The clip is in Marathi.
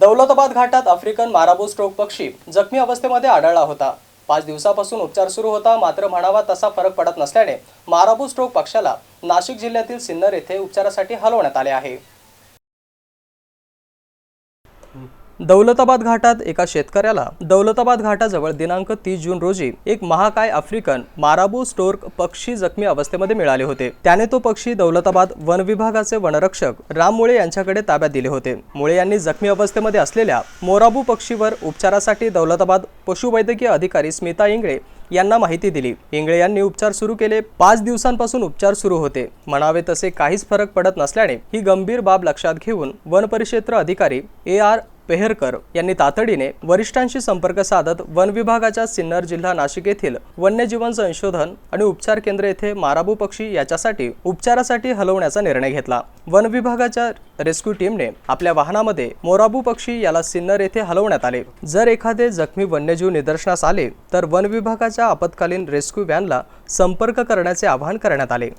दौलताबाद घाटात आफ्रिकन माराबो स्ट्रोक पक्षी जखमी अवस्थेमध्ये आढळला होता. पाच दिवसापासून उपचार सुरू होता मात्र म्हणावा तसा फरक पडत नसल्याने माराबो स्ट्रोक पक्षाला नाशिक जिल्ह्यातील सिन्नर येथे उपचारासाठी हलवण्यात आले आहे. दौलताबाद घाटात एका शेतकऱ्याला दौलताबाद घाटाजवळ दिनांक तीस जून रोजी एक महाकाय आफ्रिकन माराबू स्टोर्क पक्षी जखमी अवस्थेमध्ये मिळाले होते. त्याने तो पक्षी दौलताबाद वन विभागाचे वनरक्षक राम मुळे यांच्याकडे ताब्यात दिले होते. मुळे यांनी जखमी अवस्थेमध्ये असलेल्या मोराबू पक्षीवर उपचारासाठी दौलताबाद पशुवैद्यकीय अधिकारी स्मिता इंगळे यांना माहिती दिली. इंगळे यांनी उपचार सुरू केले. पाच दिवसांपासून उपचार सुरू होते. म्हणावे तसे काहीच फरक पडत नसल्याने ही गंभीर बाब लक्षात घेऊन वन परिक्षेत्र अधिकारी ए आर पेहरकर यांनी तातडीने वरिष्ठांशी संपर्क साधत वन विभागाच्या सिन्नर जिल्हा नाशिक येथील वन्यजीवन संशोधन आणि उपचार केंद्र येथे माराबू पक्षी याच्यासाठी उपचारासाठी हलवण्याचा निर्णय घेतला. वन विभागाच्या रेस्क्यू टीमने आपल्या वाहनामध्ये मोराबू पक्षी याला सिन्नर येथे हलवण्यात आले. जर एखादे जखमी वन्यजीव निदर्शनास आले तर वन विभागाच्या आपत्कालीन रेस्क्यू व्हॅनला संपर्क करण्याचे आवाहन करण्यात आले.